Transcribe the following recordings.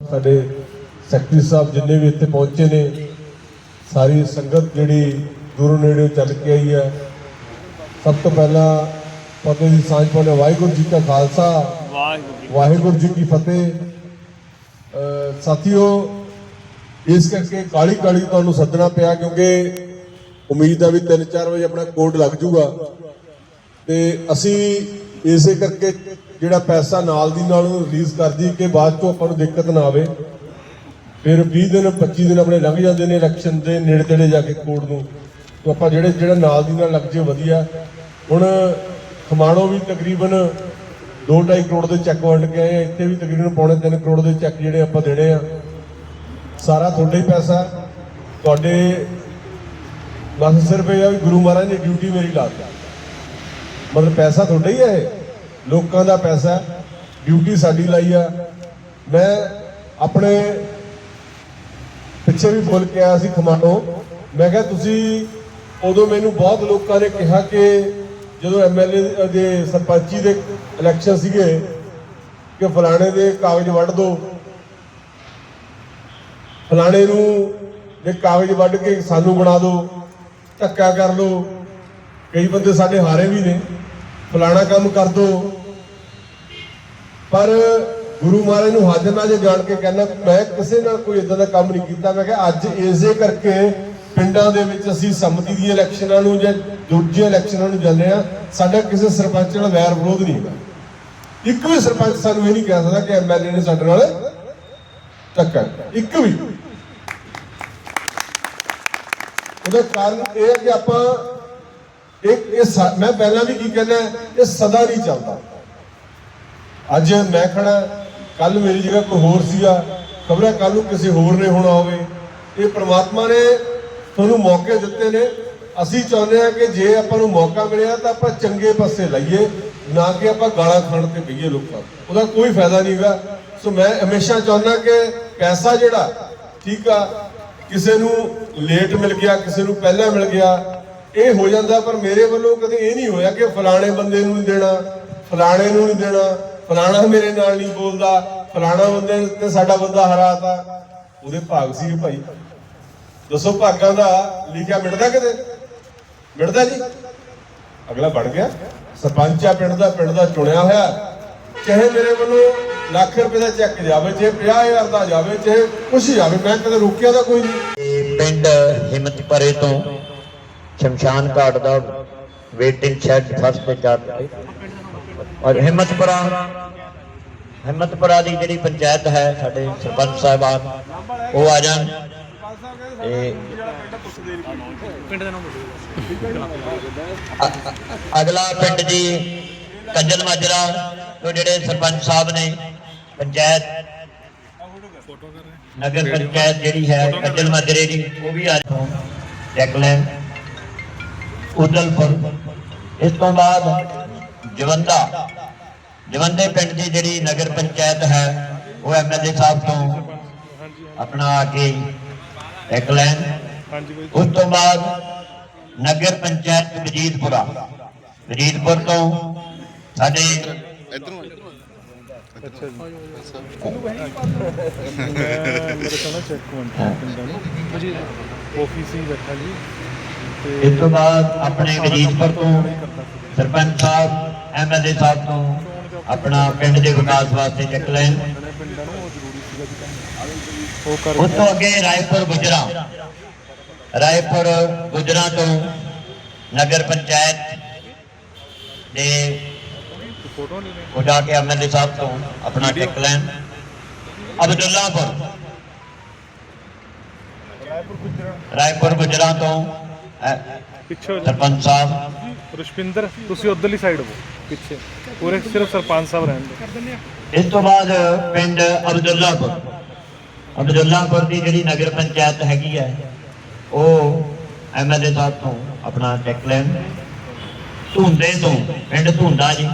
ਸਾਡੇ ਸੈਕਟਰੀ ਸਾਹਿਬ ਜਿੰਨੇ ਵੀ ਇੱਥੇ ਪਹੁੰਚੇ ਨੇ, ਸਾਰੀ ਸੰਗਤ ਜਿਹੜੀ ਦੂਰੋਂ ਨੇੜੇ ਚੱਲ ਕੇ ਆਈ ਹੈ। ਸਭ ਤੋਂ ਪਹਿਲਾਂ ਫਤਿਹ ਦੀ ਸਾਂਝ ਪਾਉਣੇ ਵਾਹਿਗੁਰੂ ਜੀ ਕਾ ਖਾਲਸਾ, ਵਾਹਿਗੁਰੂ ਜੀ ਕੀ ਫਤਿਹ। ਸਾਥੀਓ, ਇਸ ਕਰਕੇ ਕਾਲੀ ਕਾਲੀ ਤੁਹਾਨੂੰ ਸੱਦਣਾ ਪਿਆ ਕਿਉਂਕਿ ਉਮੀਦ ਆ ਵੀ 3-4 ਵਜੇ ਆਪਣਾ ਕੋਡ ਲੱਗ ਜੂਗਾ ਤੇ ਅਸੀਂ ਇਸੇ ਕਰਕੇ ਜਿਹੜਾ ਪੈਸਾ ਨਾਲ ਦੀ ਨਾਲ ਉਹ ਰਿਲੀਜ਼ ਕਰਦੀ ਕਿ ਬਾਅਦ ਚੋਂ ਆਪਾਂ ਨੂੰ ਦਿੱਕਤ ਨਾ ਆਵੇ। ਫਿਰ 20 ਦਿਨ 25 ਦਿਨ ਆਪਣੇ ਲੰਘ ਜਾਂਦੇ ਨੇ ਇਲੈਕਸ਼ਨ ਦੇ ਨੇੜੇ ਤੇੜੇ ਜਾ ਕੇ ਕੋਰਟ ਨੂੰ। ਤਾਂ ਆਪਾਂ ਜਿਹੜੇ, ਜਿਹੜਾ ਨਾਲ ਦੀ ਨਾਲ ਲੱਗ ਜੇ ਵਧੀਆ। ਹੁਣ ਖਮਾਣੋ ਵੀ ਤਕਰੀਬਨ 2.5 ਕਰੋੜ ਦੇ ਚੈੱਕ ਵੰਡ ਕੇ ਆਏ ਆ, ਇੱਥੇ ਵੀ ਤਕਰੀਬਨ ਪੌਣੇ 3 ਕਰੋੜ ਦੇ ਚੈੱਕ ਜਿਹੜੇ ਆਪਾਂ ਦੇਣੇ ਆ। ਸਾਰਾ ਤੁਹਾਡਾ ਹੀ ਪੈਸਾ। ਤੁਹਾਡੇ ਬਸ ਸਿਰਫ ਇਹ ਆ ਵੀ ਗੁਰੂ ਮਹਾਰਾਜ ਨੇ ਡਿਊਟੀ ਮੇਰੀ ਲਾਤੀ ਮਤਲਬ ਪੈਸਾ ਤੁਹਾਡਾ ਹੀ ਹੈ ਇਹ। ਲੋਕਾਂ ਦਾ ਪੈਸਾ ਡਿਊਟੀ ਸਾਡੀ ਲਾਈ ਆ। ਮੈਂ ਆਪਣੇ ਪਿੱਛੇ ਵੀ ਬੋਲ ਕੇ ਆਇਆ ਸੀ ਖਮਾਣੋ। ਮੈਂ ਕਿਹਾ, ਤੁਸੀਂ ਉਦੋਂ ਮੈਨੂੰ ਬਹੁਤ ਲੋਕਾਂ ਨੇ ਕਿਹਾ ਕਿ ਜਦੋਂ ਐਮਐਲਏ ਦੇ ਸਰਪੰਚੀ ਦੇ ਇਲੈਕਸ਼ਨ ਸੀਗੇ, ਕਿ ਫਲਾਣੇ ਦੇ ਕਾਗਜ਼ ਵੱਢ ਦਿਓ ਫਲਾਣੇ ਨੂੰ ਦੇ ਕਾਗਜ਼ ਵੱਢ ਕੇ ਸਾਨੂੰ ਬਣਾ ਦਿਓ ਧੱਕਾ ਕਰ ਲਓ। ਕਈ ਬੰਦੇ ਸਾਡੇ ਹਾਰੇ ਵੀ ਨੇ। ਫਲਾਣਾ ਕੰਮ ਕਰ ਦਿਓ ਪਰ ਗੁਰੂ ਮਹਾਰਾਜ ਨੂੰ ਹਾਜ਼ਰ ਨਾਜ਼ਰ ਜਾਣ ਕੇ ਕਹਿੰਦਾ ਮੈਂ ਕਿਸੇ ਨਾਲ ਕੋਈ ਇਦਾਂ ਦਾ ਕੰਮ ਨਹੀਂ ਕੀਤਾ। ਮੈਂ ਕਿਹਾ, ਅੱਜ ਇਸੇ ਕਰਕੇ ਪਿੰਡਾਂ ਦੇ ਵਿੱਚ ਅਸੀਂ ਸੰਮਤੀ ਦੀਆਂ ਇਲੈਕਸ਼ਨਾਂ ਨੂੰ ਜਾਂ ਦੂਜੇ ਇਲੈਕਸ਼ਨਾਂ ਨੂੰ ਜਾਂਦੇ ਆ ਸਾਡਾ ਕਿਸੇ ਸਰਪੰਚ ਨਾਲ ਵੈਰ ਵਿਰੋਧ ਨਹੀਂ ਹੈਗਾ ਇੱਕ ਵੀ ਸਰਪੰਚ ਸਾਨੂੰ ਇਹ ਨਹੀਂ ਕਹਿ ਸਕਦਾ ਕਿ ਐਮਐਲਏ ਨੇ ਸਾਡੇ ਨਾਲ ਧੱਕਾ ਇੱਕ ਵੀ। ਉਹਦਾ ਕਾਰਨ ਇਹ ਹੈ ਕਿ ਆਪਾਂ ਇੱਕ ਇਹ ਸ- ਮੈਂ ਪਹਿਲਾਂ ਵੀ ਕੀ ਕਹਿੰਦਾ, ਇਹ ਸਦਾ ਨਹੀਂ ਚੱਲਦਾ। ਅੱਜ ਮੈਂ ਖੜਾ ਕੱਲ ਮੇਰੀ ਜਗ੍ਹਾ ਕੋਈ ਹੋਰ ਸੀਗਾ। ਖਬਰਾਂ ਕੱਲ ਨੂੰ ਕਿਸੇ ਹੋਰ ਨੇ ਹੋਣਾ ਹੋਵੇ। ਇਹ ਪ੍ਰਮਾਤਮਾ ਨੇ ਤੁਹਾਨੂੰ ਮੌਕੇ ਦਿੱਤੇ ਨੇ। ਅਸੀਂ ਚਾਹੁੰਦੇ ਹਾਂ ਕਿ ਜੇ ਆਪਾਂ ਨੂੰ ਮੌਕਾ ਮਿਲਿਆ ਤਾਂ ਆਪਾਂ ਚੰਗੇ ਪਾਸੇ ਲਾਈਏ, ਨਾ ਕਿ ਆਪਾਂ ਗਾਲਾਂ ਖਾਣ ਤੇ ਪਈਏ ਲੋਕਾਂ ਨੂੰ। ਉਹਦਾ ਕੋਈ ਫਾਇਦਾ ਨਹੀਂਗਾ ਸੋ ਮੈਂ ਹਮੇਸ਼ਾ ਚਾਹੁੰਦਾ ਕਿ ਪੈਸਾ ਜਿਹੜਾ, ਠੀਕ ਆ, ਕਿਸੇ ਨੂੰ ਲੇਟ ਮਿਲ ਗਿਆ, ਕਿਸੇ ਨੂੰ ਪਹਿਲਾਂ ਮਿਲ ਗਿਆ, ਇਹ ਹੋ ਜਾਂਦਾ, ਪਰ ਮੇਰੇ ਵੱਲੋਂ ਕਦੇ ਇਹ ਨਹੀਂ ਹੋਇਆ ਕਿ ਫਲਾਣੇ ਬੰਦੇ ਨੂੰ ਨਹੀਂ ਦੇਣਾ, ਫਲਾਣੇ ਨੂੰ ਨਹੀਂ ਦੇਣਾ। ਫਲਾਣਾ ਮੇਰੇ ਨਾਲ ਨਹੀਂ ਬੋਲਦਾ, ਫਲਾਣਾ ਬੰਦੇ ਤੇ ਸਾਡਾ ਬੰਦਾ ਹਰਾਤਾ। ਉਹਦੇ ਭਾਗ ਸੀ ਭਾਈ। ਦੱਸੋ ਭਾਗਾਂ ਦਾ ਲਿਖਿਆ ਮਿਟਦਾ ਕਿਤੇ? ਮਿਟਦਾ ਜੀ? ਅਗਲਾ ਬਣ ਗਿਆ। ਸਰਪੰਚ ਆ, ਪਿੰਡ ਦਾ ਪਿੰਡ ਦਾ ਚੁਣਿਆ ਹੋਇਆ। ਚਾਹੇ ਮੇਰੇ ਵੱਲੋਂ ਲੱਖ ਰੁਪਏ ਦਾ ਚੈੱਕ ਜਾਵੇ, ਚਾਹੇ 50000 ਦਾ ਜਾਵੇ, ਚਾਹੇ ਕੁਛ ਜਾਵੇ, ਮੈਂ ਕਦੇ ਰੋਕਿਆ ਤਾਂ ਕੋਈ ਨਹੀਂ। ਪਿੰਡ ਹਿੰਮਤਪੁਰੇ ਤੋਂ ਸ਼ਮਸ਼ਾਨ ਘਾਟ ਦਾ ਵੇਟਿੰਗ ਸ਼ੈਡ ਫਸਟ ਤੇ ਚਾਰ ਤੇ ਔਰ ਹਿੰਮਤਪੁਰਾ ਹਿੰਮਤਪੁਰਾ ਦੀ ਜਿਹੜੀ ਪੰਚਾਇਤ ਹੈ ਸਾਡੇ ਸਰਪੰਚ ਸਾਹਿਬਾਨ ਉਹ ਆ ਜਾਣ। ਅਗਲਾ ਪਿੰਡ ਜੀ ਕੰਜਲ ਮਾਜਰਾ ਤੋਂ ਜਿਹੜੇ ਸਰਪੰਚ ਸਾਹਿਬ ਨੇ ਪੰਚਾਇਤ। ਨਗਰ ਪੰਚਾਇਤ ਜਿਹੜੀ ਹੈ ਕੰਜਲ ਮਾਜਰੇ ਦੀ ਉਹ ਵੀ ਆ ਜਾਓ ਚੈੱਕ ਲੈਣ ਉਦਲਪੁਰ ਇਸ ਤੋਂ ਬਾਅਦ ਜਵੰਦਾ ਜਵੰਦੇ ਪਿੰਡ ਦੀ ਜਿਹੜੀ ਨਗਰ ਪੰਚਾਇਤ ਹੈ, ਉਹ ਐਮਐਲਏ ਸਾਹਿਬ ਤੋਂ ਆਪਣਾ ਆ ਕੇ ਚੈੱਕ ਲੈਣ ਹਾਂਜੀ ਕੋਈ ਉਸ ਤੋਂ ਬਾਅਦ ਨਗਰ ਪੰਚਾਇਤ ਵਜੀਦਪੁਰਾ ਵਜੀਦਪੁਰ ਤੋਂ ਸਾਡੇ ਮੈਂ ਮੇਰੇ ਕੋਲ ਨਾ ਚੈੱਕ ਪੁਆਇੰਟ ਹਾਂ। ਪਿੰਡਾਂ ਨੂੰ ਜੀ ਆਫਿਸ ਹੀ ਬੈਠਾ ਜੀ ਤੇ ਇਸ ਤੋਂ ਬਾਅਦ ਆਪਣੇ ਵਜੀਦਪੁਰ ਤੋਂ ਸਰਪੰਚ ਸਾਹਿਬ ਐਮਐਲਏ ਸਾਹਿਬ ਤੋਂ ਆਪਣਾ ਪਿੰਡ ਦੇ ਵਿਕਾਸ ਵਾਸਤੇ ਚੈੱਕ ਲੈਣ। ਉਸ ਤੋਂ ਅੱਗੇ ਰਾਏਪੁਰ ਗੁਜਰਾ। ਰਾਏਪੁਰ ਗੁਜਰਾ ਤੋਂ ਨਗਰ ਪੰਚਾਇਤ ਦੇ ਫੋਟੋ ਨਹੀਂ ਉਹ ਜਾ ਕੇ ਐਮਐਲਏ ਸਾਹਿਬ ਤੋਂ ਆਪਣਾ ਚੈੱਕ ਲੈਣ। ਅਬਦੁੱਲਾਪੁਰ। ਰਾਏਪੁਰ ਗੁਜਰਾ ਤੋਂ ਪਿੱਛੇ ਹੋ ਸਰਪੰਚ ਸਾਹਿਬ। ਰੁਸ਼ਪਿੰਦਰ ਤੁਸੀਂ ਉਧਰਲੀ ਸਾਈਡ ਹੋ। ਪਿੱਛੇ। ਪੂਰੇ ਸਿਰਫ ਸਰਪੰਚ ਸਾਹਿਬ ਰਹਿਣ ਦੇ ਇਸ ਤੋਂ ਬਾਅਦ ਪਿੰਡ ਅਬਦੁੱਲਾਪੁਰ। ਅਬਦੁੱਲਾਪੁਰ ਦੀ ਜਿਹੜੀ ਨਗਰ ਪੰਚਾਇਤ ਹੈਗੀ ਹੈ ਉਹ ਐਮਐਲਏ ਸਾਹਿਬ ਤੋਂ ਆਪਣਾ ਚੈੱਕ ਲੈਣ। ਧੁੰਦੇ ਤੋਂ ਪਿੰਡ ਧੁੰਦਾ ਜੀ।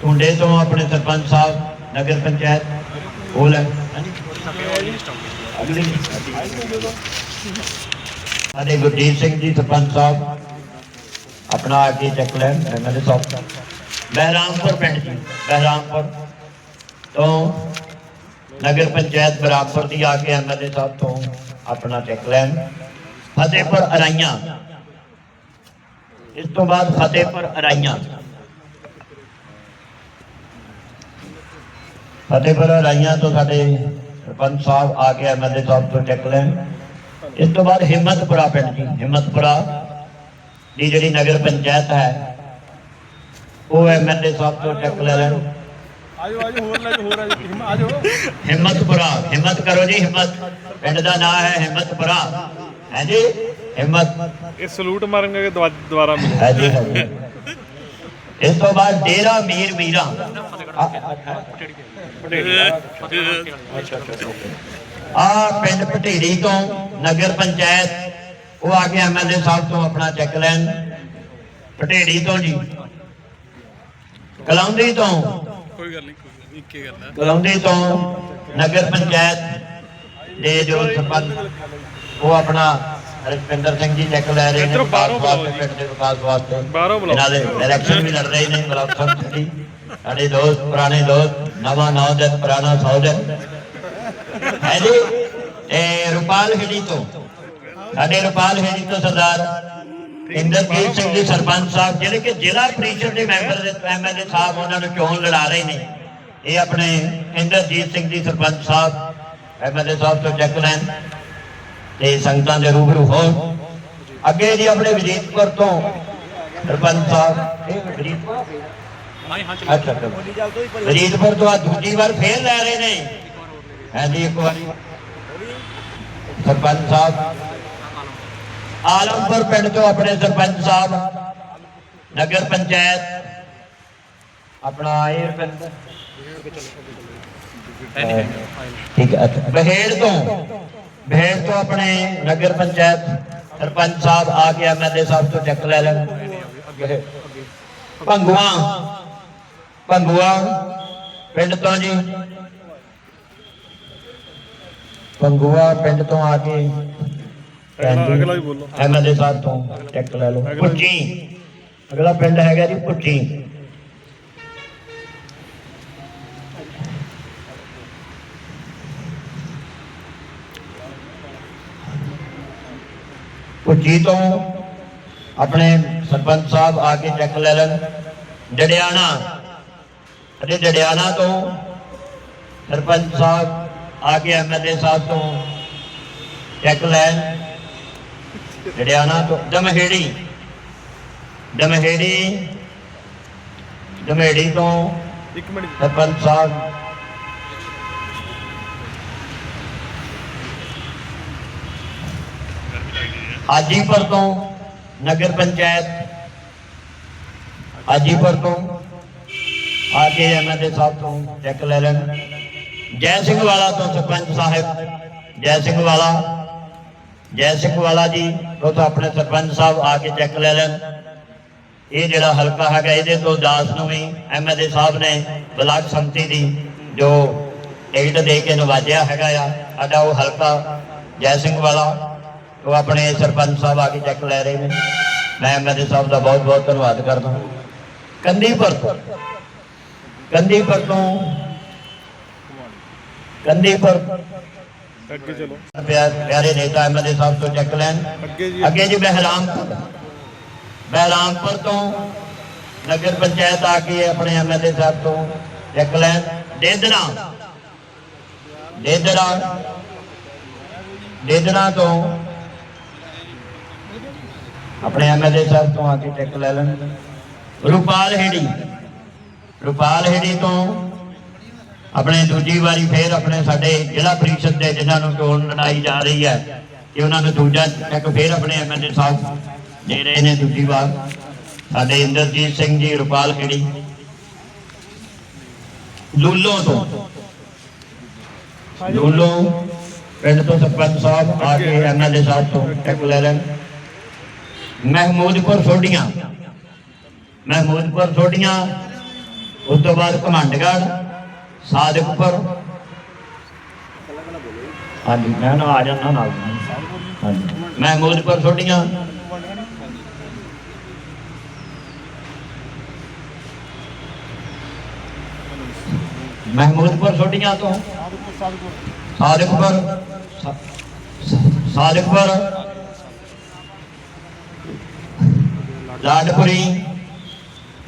ਧੁੰਦੇ ਤੋਂ ਆਪਣੇ ਸਰਪੰਚ ਸਾਹਿਬ ਨਗਰ ਪੰਚਾਇਤ ਉਹ ਲੈ। ਹਾਂਜੀ ਅਗਲੀ ਸਾਡੇ ਗੁਰਜੀਤ ਸਿੰਘ ਜੀ ਸਰਪੰਚ ਸਾਹਿਬ ਆਪਣਾ ਆ ਕੇ ਚੈੱਕ ਲੈਣ ਐਮਐਲਏ ਸਾਹਿਬ ਬਹਿਰਾਮਪੁਰ ਪਿੰਡ ਜੀ ਬਹਿਰਾਮਪੁਰ ਤੋਂ ਨਗਰ ਪੰਚਾਇਤ ਬਰਾਬਰ ਦੀ ਆ ਕੇ ਐਮਐਲਏ ਸਾਹਿਬ ਤੋਂ ਆਪਣਾ ਚੈੱਕ ਲੈਣ ਫਤਿਹਪੁਰ ਅਰਾਈਆਂ ਇਸ ਤੋਂ ਬਾਅਦ ਫਤਿਹਪੁਰ ਅਰਾਈਆਂ ਫਤਿਹਪੁਰ ਅਰਾਈਆਂ ਤੋਂ ਸਾਡੇ ਸਰਪੰਚ ਸਾਹਿਬ ਆ ਕੇ ਐਮਐਲਏ ਸਾਹਿਬ ਤੋਂ ਚੈੱਕ ਲੈਣ ਇਸ ਤੋਂ ਬਾਅਦ ਹਿੰਮਤਪੁਰਾ ਪਿੰਡ ਦੀ ਹਿੰਮਤਪੁਰਾ ਦੀ ਜਿਹੜੀ ਨਗਰ ਪੰਚਾਇਤ ਹੈ ਉਹ ਐਮਐਲਏ ਸਾਹਿਬ ਤੋਂ ਚੈੱਕ ਲੈ ਲੈਣ। ਆਜੋ ਆਜੋ ਹੋਰ ਲੈ ਹੋਰ ਆਜੋ ਆਜੋ। ਹਿੰਮਤਪੁਰਾ ਹਿੰਮਤ ਕਰੋ ਜੀ ਹਿੰਮਤ। ਪਿੰਡ ਦਾ ਨਾਮ ਹੈ ਹਿੰਮਤਪੁਰਾ ਹੈ ਜੀ ਹਿੰਮਤ। ਇਹ ਸਲੂਟ ਮਾਰਾਂਗੇ ਦੁਬਾਰਾ ਮਿਲੇ। ਹੈ ਜੀ ਹੈ ਜੀ। ਇਸ ਤੋਂ ਬਾਅਦ ਡੇਰਾ ਮੀਰ ਮੀਰਾ। ਆ ਪਿੰਡ ਪਟੇੜੀ ਤੋਂ ਨਗਰ ਪੰਚਾਇਤ ਉਹ ਆ ਕੇ ਐਮਐਲਏ ਸਾਹਿਬ ਤੋਂ ਆਪਣਾ ਚੈੱਕ ਲੈਣ। ਪਟੇੜੀ ਤੋਂ ਜੀ। ਕਲੌਂਦੀ ਤੋਂ। ਕੋਈ ਗੱਲ ਨਹੀਂ ਕੋਈ ਇੱਕੇ ਗੱਲ ਹੈ ਕਲੌਂਦੀ ਤੋਂ ਨਗਰ ਪੰਚਾਇਤ ਦੇ ਜੋ ਸਰਪੰਚ ਉਹ ਆਪਣਾ ਰਜਿੰਦਰ ਸਿੰਘ ਜੀ ਚੈੱਕ ਲੈ ਰਹੇ ਨੇ ਇੱਧਰੋਂ ਬਾਹਰੋਂ ਬੁਲਾਓ ਪਿੰਡ ਦੇ ਵਿਕਾਸ ਵਾਸਤੇ। ਬਾਹਰੋਂ ਬੁਲਾਓ। ਇਹਨਾਂ ਦੇ ਇਲੈਕਸ਼ਨ ਵੀ ਲੜ ਰਹੇ ਨੇ ਬਲਾਸਰ ਜੀ ਸਾਡੇ ਦੋਸਤ ਪੁਰਾਣੇ ਦੋਸਤ ਨਵਾਂ ਨੌ ਦਿਨ ਪੁਰਾਣਾ ਸੌ ਹੈ ਜੀ ਇਹ ਰੁਪਾਲ ਹਿੜੀ ਤੋਂ ਸਾਡੇ ਰੁਪਾਲ ਹਿੜੀ ਤੋਂ ਸਰਦਾਰ ਇੰਦਰਜੀਤ ਸਿੰਘ ਜੀ ਸਰਪੰਚ ਸਾਹਿਬ ਜਿਹੜੇ ਕਿ ਜ਼ਿਲ੍ਹਾ ਪ੍ਰੀਸ਼ਦ ਦੇ ਮੈਂਬਰ ਦੇ ਐਮਐਲਏ ਸਾਹਿਬ ਉਹਨਾਂ ਨੂੰ ਚੋਣ ਲੜਾ ਰਹੇ ਨੇ। ਇਹ ਆਪਣੇ ਇੰਦਰਜੀਤ ਸਿੰਘ ਜੀ ਸਰਪੰਚ ਸਾਹਿਬ ਐਮਐਲਏ ਸਾਹਿਬ ਤੋਂ ਚੈੱਕ ਲੈਣ ਤੇ ਸੰਗਤਾਂ ਦੇ ਰੂਬਰੂ ਹੋਣ ਅੱਗੇ ਜੀ ਆਪਣੇ ਵਜੀਦਪੁਰ ਤੋਂ ਸਰਪੰਚ ਸਾਹਿਬ ਇਹ ਵਜੀਦਪੁਰ ਅੱਛਾ ਅੱਛਾ। ਵਜੀਦਪੁਰ ਤੋਂ ਆ ਦੂਜੀ ਵਾਰ ਫੇਰ ਲੈ ਰਹੇ ਨੇ। ਹੈ ਇੱਕ ਵਾਰੀ। ਸਰਪੰਚ ਸਾਹਿਬ। ਆਲਮਪੁਰ ਪਿੰਡ ਤੋਂ ਆਪਣੇ ਸਰਪੰਚ ਸਾਹਿਬ। ਨਗਰ ਪੰਚਾਇਤ। ਆਪਣਾ ਇਹ ਪਿੰਡ। ਠੀਕ ਹੈ। ਅੱਛਾ। ਬਹੇੜ ਤੋਂ। ਬਹੇੜ ਤੋਂ ਆਪਣੇ ਨਗਰ ਪੰਚਾਇਤ ਸਰਪੰਚ ਸਾਹਿਬ ਆ ਕੇ ਐਮਐਲਏ ਸਾਹਿਬ ਤੋਂ ਚੈੱਕ ਲੈ ਲੈਣ। ਭੰਗੂਆ। ਭੰਗੂਆ। ਪਿੰਡ ਤੋਂ ਜੀ। ਭੰਗੂਆ ਪਿੰਡ ਤੋਂ ਆ ਕੇ ਅਗਲਾ ਵੀ ਬੋਲੋ। ਐਮਐਲਏ ਸਾਹਿਬ ਤੋਂ ਚੈੱਕ ਲੈ ਲਓ। ਪੁੱਚੀ ਅਗਲਾ ਪਿੰਡ ਹੈਗਾ ਜੀ ਪੁੱਚੀ ਪੁੱਚੀ ਤੋਂ ਆਪਣੇ ਸਰਪੰਚ ਸਾਹਿਬ ਆ ਕੇ ਚੈੱਕ ਲੈ ਲੈਣ। ਜੜਿਆਣਾ। ਅਤੇ ਜੜਿਆਣਾ ਤੋਂ ਸਰਪੰਚ ਸਾਹਿਬ ਆ ਕੇ ਐਮਐਲਏ ਸਾਹਿਬ ਤੋਂ ਚੈੱਕ ਲੈਣ। ਹਰਿਆਣਾ ਤੋਂ ਦਮਹੇੜੀ ਦਮਹੇੜੀ ਦਮਹੇੜੀ ਤੋਂ ਇੱਕ ਮਿੰਟ ਸਰਪੰਚ ਸਾਹਿਬ। ਹਾਜੀਪੁਰ ਤੋਂ ਨਗਰ ਪੰਚਾਇਤ। ਹਾਜੀਪੁਰ ਤੋਂ ਆ ਕੇ ਐਮਐਲਏ ਸਾਹਿਬ ਤੋਂ ਚੈੱਕ ਲੈ ਲੈਣ। ਜੈ ਸਿੰਘ ਵਾਲਾ ਤੋਂ ਸਰਪੰਚ ਸਾਹਿਬ, ਜੈ ਸਿੰਘ ਵਾਲਾ, ਜੈ ਸਿੰਘ ਵਾਲਾ ਜੀ, ਉਹ ਤਾਂ ਆਪਣੇ ਸਰਪੰਚ ਸਾਹਿਬ ਆ ਕੇ ਚੈੱਕ ਲੈ ਲੈਣ। ਇਹ ਜਿਹੜਾ ਹਲਕਾ ਹੈਗਾ, ਇਹਦੇ ਤੋਂ ਦਾਸ ਨੂੰ ਵੀ ਐਮਐਲਏ ਸਾਹਿਬ ਨੇ ਬਲਾਕ ਸੰਮਤੀ ਦੀ ਜੋ ਟਿਕਟ ਦੇ ਕੇ ਨਵਾਜਿਆ ਹੈਗਾ ਆ, ਸਾਡਾ ਉਹ ਹਲਕਾ ਜੈ ਸਿੰਘ ਵਾਲਾ, ਉਹ ਆਪਣੇ ਸਰਪੰਚ ਸਾਹਿਬ ਆ ਕੇ ਚੈੱਕ ਲੈ ਰਹੇ ਨੇ। ਮੈਂ ਐਮਐਲਏ ਸਾਹਿਬ ਦਾ ਬਹੁਤ ਬਹੁਤ ਧੰਨਵਾਦ ਕਰਦਾ ਕੰਦੀਪੁਰ ਤੋਂ ਕੰਦੀਪੁਰ ਤੋਂ ਕੰਦੀਪੁਰ ਅੱਗੇ ਚਲੋ। ਪਿਆ- ਪਿਆਰੇ ਨੇਤਾ ਐਮਐਲਏ ਸਾਹਿਬ ਤੋਂ ਚੈੱਕ ਲੈਣ ਅੱਗੇ ਜੀ। ਅੱਗੇ ਜੀ ਬਹਿਰਾਮਪੁਰ ਬਹਿਰਾਮਪੁਰ ਤੋਂ ਨਗਰ ਪੰਚਾਇਤ ਆ ਕੇ ਆਪਣੇ ਐਮਐਲਏ ਸਾਹਿਬ ਤੋਂ ਚੈੱਕ ਲੈਣ। ਦੇਦਰਾ ਦੇਦਰਾ ਦੇਦਰਾ ਤੋਂ ਆਪਣੇ ਐਮਐਲਏ ਸਾਹਿਬ ਤੋਂ ਆ ਕੇ ਚੈੱਕ ਲੈ ਆਪਣੇ ਦੂਜੀ ਵਾਰੀ ਫੇਰ ਆਪਣੇ ਸਾਡੇ ਜ਼ਿਲ੍ਹਾ ਪ੍ਰੀਸ਼ਦ ਦੇ ਜਿਨ੍ਹਾਂ ਨੂੰ ਚੋਣ ਲੜਾਈ ਜਾ ਰਹੀ ਹੈ ਕਿ ਉਹਨਾਂ ਨੂੰ ਦੂਜਾ ਚੈੱਕ ਫੇਰ ਆਪਣੇ ਐਮਐਲਏ ਸਾਹਿਬ ਦੇ ਰਹੇ ਨੇ ਦੂਜੀ ਵਾਰ। ਸਾਡੇ ਇੰਦਰਜੀਤ ਸਿੰਘ ਜੀ, ਰੁਪਾਲ ਖੇੜੀ। ਲੂਲੋ ਤੋਂ। ਲੂਲੋ ਪਿੰਡ ਤੋਂ ਸਰਪੰਚ ਸਾਹਿਬ ਆ ਕੇ ਐਮਐਲਏ ਸਾਹਿਬ ਤੋਂ ਟੈਕ ਲੈ ਲੈਣ। ਮਹਿਮੂਦਪੁਰ ਸੋਢੀਆਂ। ਮਹਿਮੂਦਪੁਰ ਸੋਢੀਆਂ, ਉਸ ਤੋਂ ਬਾਅਦ ਘਮੰਡਗੜ੍ਹ ਸਾਦਿਕਪੁਰ ਹਾਂਜੀ ਮੈਂ ਨਾ ਆ ਜਾਣਾ ਨਾਲ ਹਾਂਜੀ ਮਹਿਮੂਦਪੁਰ ਛੋਟੀਆਂ ਮਹਿਮੂਦਪੁਰ ਛੋਟੀਆਂ ਤੋਂ ਸਾਦਿਕਪੁਰ ਸਾ- ਸਾ- ਸਾਦਿਕਪੁਰ ਲਾਡਪੁਰੀ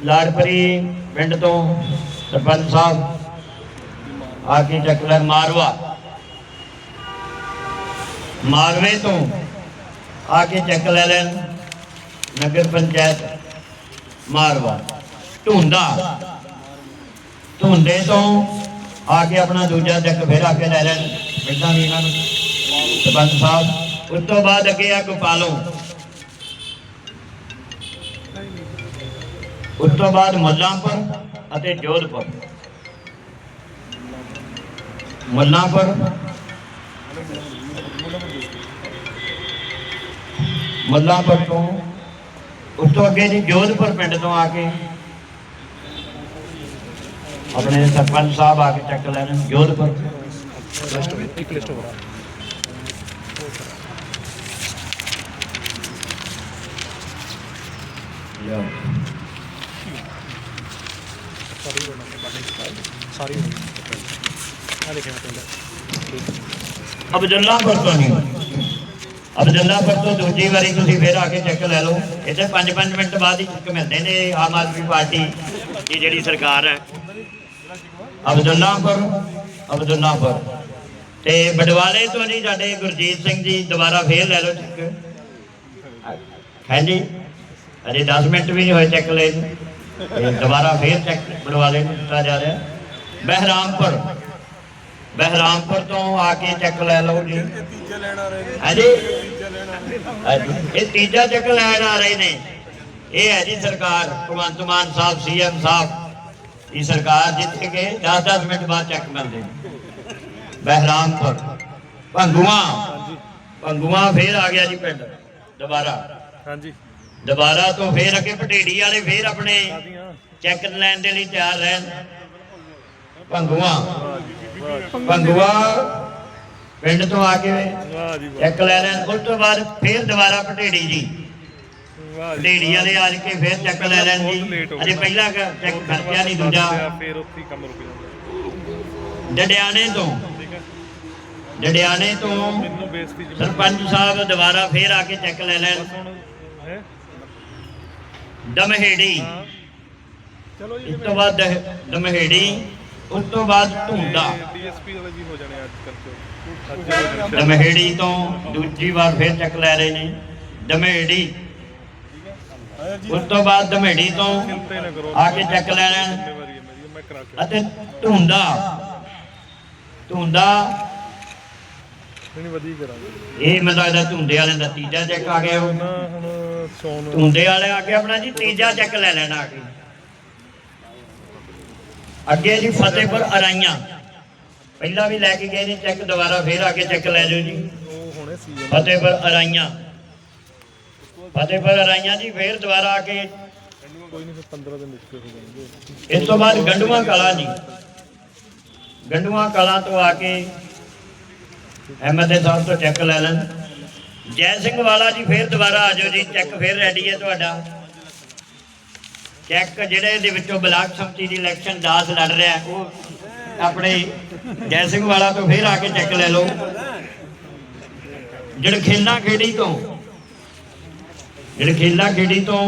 ਲਾਡਪੁਰੀ ਪਿੰਡ ਤੋਂ ਸਰਪੰਚ ਸਾਹਿਬ ਆ ਕੇ ਚੱਕ ਲੈ ਮਾਰਵਾ ਮਾਰਵੇ ਤੋਂ ਆ ਕੇ ਚੱਕ ਲੈ ਲੈਣ ਨਗਰ ਪੰਚਾਇਤ ਮਾਰਵਾ ਢੁੰਦਾ ਢੁੰਦੇ ਤੋਂ ਆ ਕੇ ਆਪਣਾ ਦੂਜਾ ਚੱਕ ਫੇਰ ਆ ਕੇ ਲੈ ਲੈਣ ਇਦਾਂ ਵੀ ਇਹਨਾਂ ਨੂੰ ਸਰਪੰਚ ਸਾਹਿਬ ਉਸ ਤੋਂ ਬਾਅਦ ਅੱਗੇ ਆ ਗੋਪਾਲੋ ਉਸ ਤੋਂ ਬਾਅਦ ਮੁੱਲਾਂਪੁਰ ਅਤੇ ਜੋਧਪੁਰ ਮੁੱਲਾਂਪੁਰ। ਮੁੱਲਾਂਪੁਰ ਤੋਂ ਉਸ ਤੋਂ ਅੱਗੇ ਜੀ ਜੋਧਪੁਰ ਪਿੰਡ ਤੋਂ ਆ ਕੇ ਆਪਣੇ ਸਰਪੰਚ ਸਾਹਿਬ ਆ ਕੇ ਚੱਕ ਲੈਣ, ਜੋਧਪੁਰ। ਇੱਕ ਲਿਸਟ ਹੋਰ ਸਾਰੀ ਆ ਦੇਖਿਆ ਪਿੰਡ ਅਬਦੁੱਲਾਪੁਰ ਤੋਂ ਨਹੀਂ। ਅਬਦੁੱਲਾਪੁਰ ਦੂਜੀ ਵਾਰੀ ਤੁਸੀਂ ਫੇਰ ਆ ਕੇ ਚੈੱਕ ਲੈ ਲਓ। ਇੱਥੇ 5-5 ਮਿੰਟ ਬਾਅਦ ਹੀ ਚੈੱਕ ਮਿਲਦੇ ਨੇ ਆਮ ਆਦਮੀ ਪਾਰਟੀ ਦੀ ਜਿਹੜੀ ਸਰਕਾਰ ਹੈ। ਅਬਦੁੱਲਾਪੁਰ ਅਬਦੁੱਲਾਪੁਰ ਤੇ ਬਡਵਾਲੇ ਤੋਂ ਜੀ ਸਾਡੇ ਗੁਰਜੀਤ ਸਿੰਘ ਜੀ ਦੁਬਾਰਾ ਫੇਰ ਲੈ ਲਓ ਚੈੱਕ ਹਾਂਜੀ। ਅਜੇ 10 ਮਿੰਟ ਵੀ ਨਹੀਂ ਹੋਏ ਚੈੱਕ ਲੈ ਦੁਬਾਰਾ ਫੇਰ ਚੈੱਕ ਬਡਵਾਲੇ ਨੂੰ ਦਿੱਤਾ ਜਾ ਰਿਹਾ। ਬਹਿਰਾਮਪੁਰ ਬਹਿਰਾਮਪੁਰ ਤੋਂ ਆ ਕੇ ਚੱਕ ਲੈ ਲਓ ਜੀ। ਹਾਂਜੀ। ਹਾਂਜੀ। ਇਹ ਤੀਜਾ ਚੱਕ ਲੈਣ ਆ ਰਹੇ ਨੇ। ਇਹ ਹੈ ਜੀ ਸਰਕਾਰ ਭਗਵੰਤ ਮਾਨ ਸਾਹਿਬ ਸੀਐਮ ਸਾਹਿਬ। ਇਹ ਸਰਕਾਰ ਜਿੱਥੇ ਕੇ 10-10 ਮਿੰਟ ਬਾਅਦ ਚੱਕ ਮਿਲਦੇ ਬਹਿਰਾਮਪੁਰ ਭੰਗੂਆ। ਭੰਗੂਆ ਫੇਰ ਆ ਗਿਆ ਜੀ ਪਿੰਡ। ਦੁਬਾਰਾ। ਹਾਂਜੀ। ਦੁਬਾਰਾ ਤੋਂ ਫੇਰ ਅੱਗੇ ਪਟੇੜੀ ਵਾਲੇ ਫੇਰ ਆਪਣੇ ਚੈੱਕ ਲੈਣ ਦੇ ਲਈ ਤਿਆਰ ਰਹਿਣ। ਭੰਗੂਆ। ਭੰਗੂਆ ਪਿੰਡ ਤੋਂ ਆ ਕੇ ਚੈੱਕ ਲੈ ਲੈਣ ਉਸ ਤੋਂ ਬਾਅਦ ਫੇਰ ਦੁਬਾਰਾ ਪਟੇੜੀ ਜੀ। ਪਟੇੜੀ ਵਾਲੇ ਆ ਕੇ ਫੇਰ ਚੈੱਕ ਲੈ ਲੈਣ ਜੀ। ਅਜੇ। ਪਹਿਲਾ ਚੈੱਕ ਖਰਚਿਆ ਨਹੀਂ ਦੂਜਾ। ਫੇਰ ਉੱਥੇ ਕੰਮ ਰੁਕ ਜਾਂਦਾ। ਡਡਿਆਣੇ ਤੋਂ। ਡਡਿਆਣੇ ਤੋਂ ਸਰਪੰਚ ਸਾਹਿਬ ਦੁਬਾਰਾ ਫੇਰ ਆ ਕੇ ਚੈੱਕ ਲੈ ਲੈਣ। ਦਮਹੇੜੀ। ਚਲੋ ਜੀ ਇਸ ਤੋਂ ਬਾਅਦ ਦਮਹੇੜੀ। ਉਸ ਤੋਂ ਬਾਅਦ ਢੁੰਡਾ ਡੀਐਸਪੀ ਵਾਲੇ ਵੀ ਹੋ ਜਾਣੇ ਅੱਜ ਕੱਲ੍ਹ ਦਮਹੇੜੀ ਤੋਂ ਦੂਜੀ ਵਾਰ ਫੇਰ ਚੱਕ ਲੈ ਰਹੇ ਨੇ। ਦਮਹੇੜੀ ਉਸ ਤੋਂ ਬਾਅਦ ਦਮਹੇੜੀ ਤੋਂ ਆ ਕੇ ਚੱਕ ਲੈ ਲੈਣ ਅਤੇ ਢੁੰਡਾ ਢੁੰਡਾ ਨਹੀਂ ਵਧੀਆ ਕਰਾਂਗੇ। ਇਹ ਮੈਨੂੰ ਲੱਗਦਾ ਢੁੰਡੇ ਵਾਲਿਆਂ ਦਾ ਤੀਜਾ ਚੈੱਕ ਆ ਗਿਆ ਹੁਣ ਢੁੰਡੇ ਵਾਲੇ ਆ ਕੇ ਆਪਣਾ ਜੀ ਤੀਜਾ ਚੈੱਕ ਲੈ ਲੈਣਾ ਆ ਕੇ। ਅੱਗੇ ਜੀ ਫਤਿਹਪੁਰ ਅਰਾਈਆਂ। ਪਹਿਲਾਂ ਵੀ ਲੈ ਕੇ ਗਏ ਨੇ ਚੈੱਕ, ਦੁਬਾਰਾ ਫੇਰ ਆ ਕੇ ਚੈੱਕ ਲੈ ਜਾਓ ਜੀ। ਫਤਿਹਪੁਰ ਅਰਾਈਆਂ। ਫਤਿਹਪੁਰ ਅਰਾਈਆਂ ਜੀ, ਫੇਰ ਦੁਬਾਰਾ ਆ ਕੇ ਕੋਈ ਨਹੀਂ 15 ਦਿਨ ਵਿੱਚ ਹੋ ਜਾਣਗੇ ਇਸ ਤੋਂ ਬਾਅਦ ਗੰਡੂਆਂ ਕਲਾਂ ਜੀ। ਗੰਡੂਆਂ ਕਲਾਂ ਤੋਂ ਆ ਕੇ ਅਹਿਮਦ ਸਾਹਿਬ ਤੋਂ ਚੈੱਕ ਲੈ ਲੈਣ। ਜੈ ਸਿੰਘ ਵਾਲਾ ਜੀ, ਫੇਰ ਦੁਬਾਰਾ ਆ ਜਾਓ ਜੀ, ਚੈੱਕ ਫੇਰ ਰੈਡੀ ਹੈ ਤੁਹਾਡਾ। ਚੈੱਕ ਜਿਹੜੇ ਦੇ ਵਿੱਚੋਂ ਬਲਾਕ ਸੰਮਤੀ ਦੀ ਇਲੈਕਸ਼ਨ 10 ਲੜ ਰਿਹਾ ਹੈ, ਉਹ ਆਪਣੇ ਜੈ ਸਿੰਘ ਵਾਲਾ ਤੋਂ ਫੇਰ ਆ ਕੇ ਚੈੱਕ ਲੈ ਲਓ। ਜੜਖੇਲਾ ਖੇੜੀ ਤੋਂ ਜੜਖੇਲਾ ਖੇੜੀ ਤੋਂ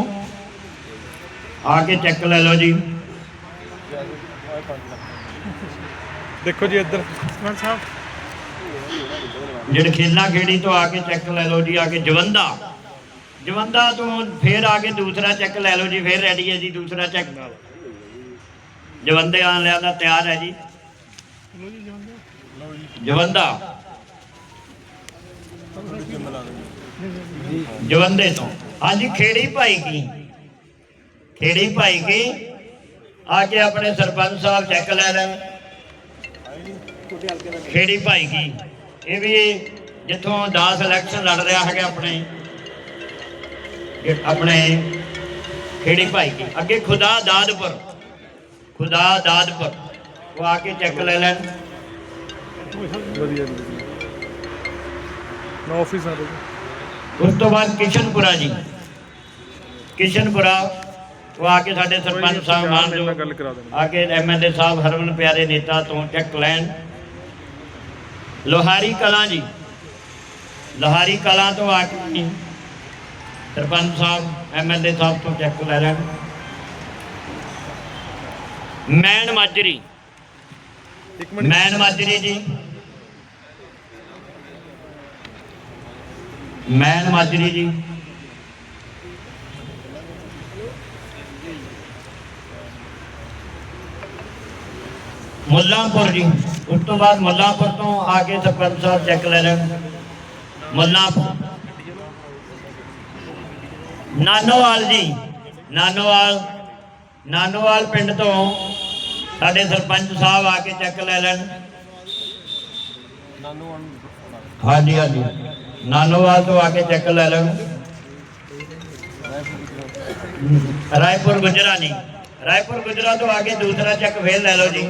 ਆ ਕੇ ਚੈੱਕ ਲੈ ਲਓ ਜੀ। ਦੇਖੋ ਜੀ ਇੱਧਰ। ਸਰਪੰਚ ਸਾਹਿਬ। ਜੜਖੇਲਾ ਖੇੜੀ ਤੋਂ ਆ ਕੇ ਚੈੱਕ ਲੈ ਲਓ ਜੀ ਆ ਕੇ ਜਵੰਦਾ। ਜਵੰਦਾ, ਤੋਂ ਫੇਰ ਆ ਕੇ ਦੂਸਰਾ ਚੈੱਕ ਲੈ ਲਓ ਜੀ, ਫੇਰ ਰੈਡੀ ਹੈ ਜੀ, ਦੂਸਰਾ ਚੈੱਕ ਜਵੰਦੇ ਆਣ ਲਿਆ ਦਾ ਤਿਆਰ ਹੈ ਜੀ। ਜਵੰਦਾ। ਜਵੰਦੇ ਤੋਂ। ਹਾਂਜੀ, ਖੇੜੀ ਭਾਈ ਕੀ ਖੇੜੀ ਭਾਈ ਕੀ ਆ ਕੇ ਆਪਣੇ ਸਰਪੰਚ ਸਾਹਿਬ ਚੈੱਕ ਲੈ ਲੈਣ। ਖੇੜੀ ਭਾਈ ਕੀ ਇਹ ਵੀ ਜਿੱਥੋਂ 10 ਇਲੈਕਸ਼ਨ ਲੜ ਰਿਹਾ ਹੈਗਾ ਆਪਣੇ। ਆਪਣੇ ਖੇੜੀ ਭਾਈ ਕੀ। ਅੱਗੇ ਖੁਦਾ ਦਾਦਪੁਰ। ਖੁਦਾ ਦਾਦਪੁਰ। ਉਹ ਆ ਕੇ ਚੈੱਕ ਲੈ ਲੈਣ। ਵਧੀਆ। ਮੈਂ ਆਫਿਸ ਆ ਰਿਹਾ ਉਸ ਤੋਂ ਬਾਅਦ ਕਿਸ਼ਨਪੁਰਾ ਜੀ। ਕਿਸ਼ਨਪੁਰਾ ਉਹ ਆ ਕੇ ਸਾਡੇ ਸਰਪੰਚ ਸਾਹਿਬ ਮਾਨ ਜੋ ਮੈਂ ਗੱਲ ਕਰਾ ਦੇਣੀ ਆ ਕੇ ਐਮਐਲਏ ਸਾਹਿਬ ਹਰਮਨ ਪਿਆਰੇ ਨੇਤਾ ਤੋਂ ਚੈੱਕ ਲੈਣ। ਲੋਹਾਰੀ ਕਲਾਂ ਜੀ। ਲੋਹਾਰੀ ਕਲਾਂ ਤੋਂ ਆ ਕੇ ਸਰਪੰਚ ਸਾਹਿਬ ਐਮਐਲਏ ਸਾਹਿਬ ਤੋਂ ਚੈੱਕ ਲੈ ਲੈਣ ਮੈਨ ਮਾਜਰੀ। ਇੱਕ ਮਿੰਟ। ਮੈਨ ਮਾਜਰੀ ਜੀ। ਮੈਨ ਮਾਜਰੀ ਜੀ। ਮੁੱਲਾਂਪੁਰ ਜੀ। ਉਸ ਤੋਂ ਬਾਅਦ ਮੁੱਲਾਂਪੁਰ ਤੋਂ ਆ ਕੇ ਸਰਪੰਚ ਸਾਹਿਬ ਚੈੱਕ ਲੈ ਲੈਣ ਮੁੱਲਾਂਪੁਰ। ਨਾਨੋਵਾਲ ਜੀ, ਨਾਨੋਵਾਲ ਨਾਨੋਵਾਲ ਪਿੰਡ ਤੋਂ ਸਾਡੇ ਸਰਪੰਚ ਸਾਹਿਬ ਆ ਕੇ ਚੈੱਕ ਲੈ ਲੈਣ। ਹਾਂਜੀ ਹਾਂਜੀ। ਨਾਨੋਵਾਲ ਤੋਂ ਆ ਕੇ ਚੈੱਕ ਲੈ ਲੈਣ। ਰਾਏਪੁਰ ਗੁਜਰਾ ਨਹੀਂ ਰਾਏਪੁਰ ਗੁਜਰਾ ਤੋਂ ਆ ਕੇ ਦੂਸਰਾ ਚੈੱਕ ਫੇਰ ਲੈ ਲਓ ਜੀ।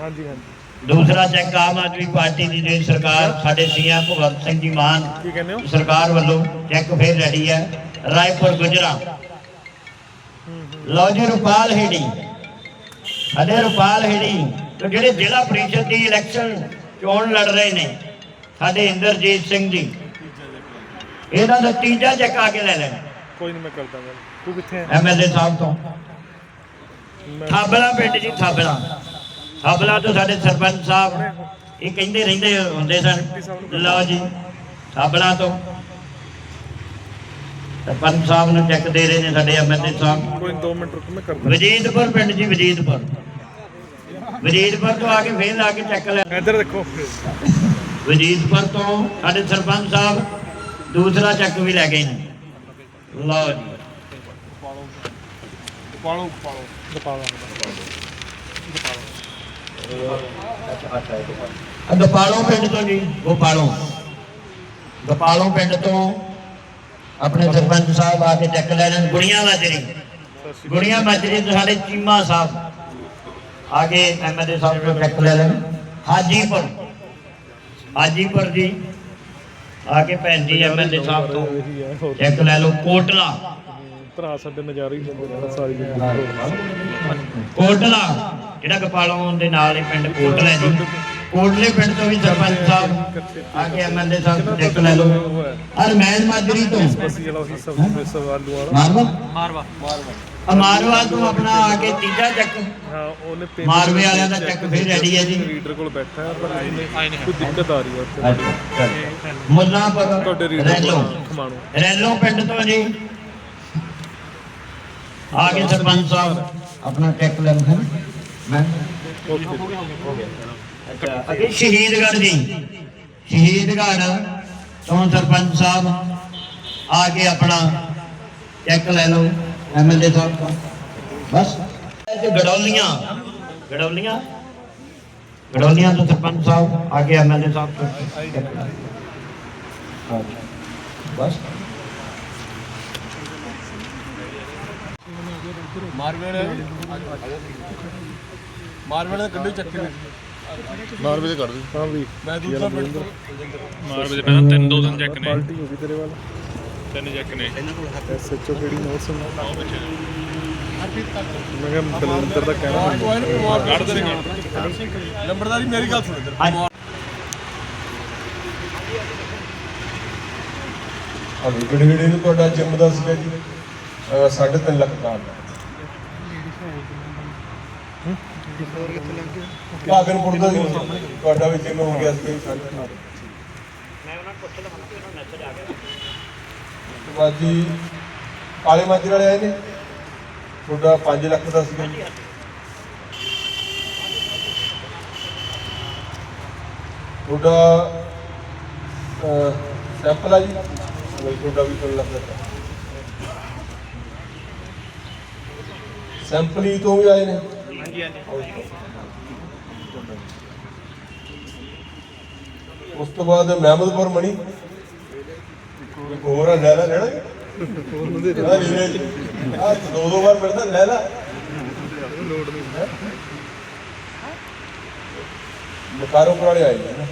ਹਾਂਜੀ ਹਾਂਜੀ। ਦੂਸਰਾ ਚੈੱਕ ਆਮ ਆਦਮੀ ਪਾਰਟੀ ਦੀ ਜਿਹੜੀ ਸਰਕਾਰ ਸਾਡੇ ਸੀਐਮ ਭਗਵੰਤ ਸਿੰਘ ਜੀ ਮਾਨ ਸਰਕਾਰ ਵੱਲੋਂ ਚੈੱਕ ਫੇਰ ਰੈਡੀ ਹੈ। ਰਾਏਪੁਰ ਗੁਜਰਾ ਲਓ ਜੀ ਰੁਪਾਲ ਹੀੜੀ। ਸਾਡੇ ਰੁਪਾਲ ਹੀੜੀ ਤੇ ਜਿਹੜੇ ਜ਼ਿਲ੍ਹਾ ਪ੍ਰੀਸ਼ਦ ਦੀ ਇਲੈਕਸ਼ਨ ਚੋਣ ਲੜ ਰਹੇ ਨੇ ਸਾਡੇ ਇੰਦਰਜੀਤ ਸਿੰਘ ਜੀ। ਇਹਨਾਂ ਦਾ ਤੀਜਾ ਚੈੱਕ ਆ ਕੇ ਲੈ ਲੈਣਾ। ਕੋਈ ਨਹੀਂ ਮੈਂ ਕਰਦਾ ਗੱਲ। ਤੂੰ ਕਿੱਥੇ ਹੈ ਐਮਐਲਏ ਸਾਹਿਬ ਤੋਂ। ਥਾਬਲਾ ਪਿੰਡ ਜੀ ਥਾਬਲਾ। ਥਾਬਲਾ ਤੋਂ ਸਾਡੇ ਸਰਪੰਚ ਸਾਹਿਬ ਇਹ ਕਹਿੰਦੇ ਰਹਿੰਦੇ ਹੁੰਦੇ ਸਨ। ਲਓ ਜੀ ਥਾਬਲਾ ਤੋਂ। ਸਰਪੰਚ ਸਾਹਿਬ ਨੂੰ ਚੈੱਕ ਦੇ ਰਹੇ ਨੇ ਸਾਡੇ ਐਮਐਲਏ ਸਾਹਿਬ। ਕੋਈ 2 ਮਿੰਟ ਰੁਕ ਮੈਂ ਕਰਦਾ। ਵਜੀਦਪੁਰ ਪਿੰਡ ਜੀ ਵਜੀਦਪੁਰ ਵਜੀਦਪੁਰ ਤੋਂ ਆ ਕੇ ਫੇਰ ਲਾ ਕੇ ਚੱਕ ਲੈ। ਇੱਧਰ ਦੇਖੋ। ਵਜੀਦਪੁਰ ਤੋਂ ਸਾਡੇ ਸਰਪੰਚ ਸਾਹਿਬ ਦੂਸਰਾ ਚੱਕ ਵੀ ਲੈ ਗਏ ਨੇ। ਲਓ ਜੀ। ਪਾਲੋ ਪਾਲੋ ਦਪਾਲਾ ਗੋਪਾਲੋਂ ਪਿੰਡ ਤੋਂ ਜੀ? ਗੋਪਾਲੋਂ। ਗੋਪਾਲੋਂ ਪਿੰਡ ਤੋਂ ਆਪਣੇ ਸਰਪੰਚ ਸਾਹਿਬ ਆ ਕੇ ਚੱਕ ਲੈ ਲੈਣ, ਗੁੜੀਆਂ ਮਾਜਰੀ ਗੁੜੀਆਂ ਮਾਜਰੀ ਤੋਂ ਸਾਡੇ ਚੀਮਾ ਸਾਹਿਬ ਆ ਕੇ ਐਮਐਲਏ ਸਾਹਿਬ ਤੋਂ ਚੱਕ ਲੈ ਲੈਣ। ਹਾਜੀਪੁਰ। ਹਾਜੀਪੁਰ ਜੀ ਆ ਕੇ ਭੈਣ ਜੀ ਐਮਐਲਏ ਸਾਹਿਬ ਤੋਂ ਚੈੱਕ ਲੈ ਲਓ ਕੋਟਲਾ। ਭਰਾ ਸਾਡੇ ਨਜ਼ਾਰੇ ਹੀ ਲੈਂਦੇ ਰਹਿਣਾ ਸਾਰੀ ਜ਼ਿੰਦਗੀ ਕੋਟਲਾ ਜਿਹੜਾ ਗੋਪਾਲੋਂ ਦੇ ਨਾਲ ਹੀ ਪਿੰਡ ਕੋਟਲਾ ਹੈ ਜੀ। ਕੋਟਲੇ ਪਿੰਡ ਤੋਂ ਵੀ ਸਰਪੰਚ ਸਾਹਿਬ ਆ ਕੇ ਐਮਐਲਏ ਸਾਹਿਬ ਚੈੱਕ ਲੈ ਲਓ। ਅਰਮੈਨ ਮਾਜਰੀ ਤੋਂ। ਵਾਲਾ ਮਾਰਵਾ? ਮਾਰਵਾ। ਅਮਾਰਵਾ ਤੋਂ ਆਪਣਾ ਆ ਕੇ ਤੀਜਾ ਚੱਕ। ਹਾਂ ਉਹਨੇ ਮਾਰਵੇ ਵਾਲਿਆਂ ਦਾ ਚੈੱਕ ਫਿਰ ready ਹੈ ਜੀ। ਰੀਡਰ ਕੋਲ ਬੈਠਾ ਹੈ ਪਰ ਕੋਈ ਦਿੱਕਤ ਆ ਰਹੀ ਹੈ ਉੱਥੇ। ਮੁੱਲਾਂਪੁਰ। ਰੈਲੋ। ਰੈਲੋ ਪਿੰਡ ਤੋਂ ਜੀ। ਸਾਹਿਬ। ਆਪਣਾ ਚੈੱਕ ਲੈਣ ਹੈ। ਮੈਂ ਓਕੇ ਅੱਗੇ ਸ਼ਹੀਦਗੜ੍ਹ ਜੀ। ਸ਼ਹੀਦਗੜ੍ਹ ਤੋਂ ਸਰਪੰਚ ਸਾਹਿਬ ਆ ਕੇ ਆਪਣਾ ਚੈੱਕ ਲੈ ਲਓ ਐਮਐਲਏ ਸਾਹਿਬ ਤੋਂ। ਬਸ। ਤੇ ਗੜੌਲੀਆਂ। ਗੜੌਲੀਆਂ? ਗੜੌਲੀਆਂ ਤੋਂ ਸਰਪੰਚ ਸਾਹਿਬ ਆ ਕੇ ਐਮਐਲਏ ਸਾਹਿਬ ਤੋਂ। check ਮਾਰਵੇੜ ਦਾ ਕੱਢੋ ਚੱਕੇ ਨੇ ਮਾਰਵੇ ਤੇ ਕਰ ਦੇ ਹਾਂ ਵੀ। ਮੈਂ ਦੂਸਰਾ ਪਿੰਡ ਮਾਰ ਵਜੇ ਪਹਿਲਾਂ ਤਿੰਨ ਦੋ ਦਿਨ ਚੈੱਕ ਨੇ। ਪਾਲਟੀ ਹੋ ਗਈ ਤੇਰੇ ਵੱਲ। ਤਿੰਨ ਚੈੱਕ ਨੇ। ਐਸਐਚਓ ਕਿਹੜੀ ਨੋਟ ਸੁਣਨਾ ਮੈਂ ਕਿਹਾ ਬਲਵਿੰਦਰ ਦਾ ਕਹਿਣਾ। ਕੱਢ ਦੇ ਨੰਬਰਦਾਰੀ ਮੇਰੀ ਗੱਲ ਸੁਣ ਇੱਧਰ। ਹਾਂਜੀ ਗੜਗੜੇ ਨੂੰ ਤੁਹਾਡਾ ਜਿੰਮ ਦਾ ਸੀਗਾ ਜੀ? ਅਹ ਸਾਢੇ ਤਿੰਨ ਲੱਖ ਦਾ ਭਾਗਨਪੁਰ ਦਾ ਜੀ ਤੁਹਾਡਾ ਵੀ ਜਿੰਮ ਹੋ ਗਿਆ ਸੀ। ਸਾਢੇ ਤਿੰਨ ਲੱਖ। ਮੈਂ ਉਹਨਾਂ ਨੂੰ ਪੁੱਛ ਲਵਾਂ ਕਿ ਉਹਨਾਂ ਮੈਸੇਜ ਆ ਗਿਆ ਉਸ ਤੋਂ ਬਾਅਦ ਜੀ ਕਾਲੇ ਮਾਜਰੇ ਵਾਲੇ ਆਏ ਨੇ? ਤੁਹਾਡਾ 5 ਲੱਖ ਦਾ ਸੀਗਾ। ਜੀ ਤੁਹਾਡਾ ਅਹ, ਸੈਂਪਲ ਆ ਜੀ? ਬਈ ਤੁਹਾਡਾ ਵੀ 3 ਲੱਖ ਦਾ ਸੈਂਪਲ ਹੀ ਤੋਂ ਵੀ ਆਏ ਨੇ। ਹਾਂਜੀ ਹਾਂਜੀ। ਉਸ ਤੋਂ ਬਾਅਦ ਮਹਿਮਦਪੁਰ ਮਣੀ। ਇੱਕ ਹੋਰ ਆ ਲੈ ਲੈਣਾ ਆ ਦੋ ਦੋ ਵਾਰ ਮਿਲਦਾ ਲੈ ਲੈ ਲੋਡ ਨਹੀਂ ਬਕਾਰੋ ਵਾਲੇ ਆਏ ਨੇ ਨਾ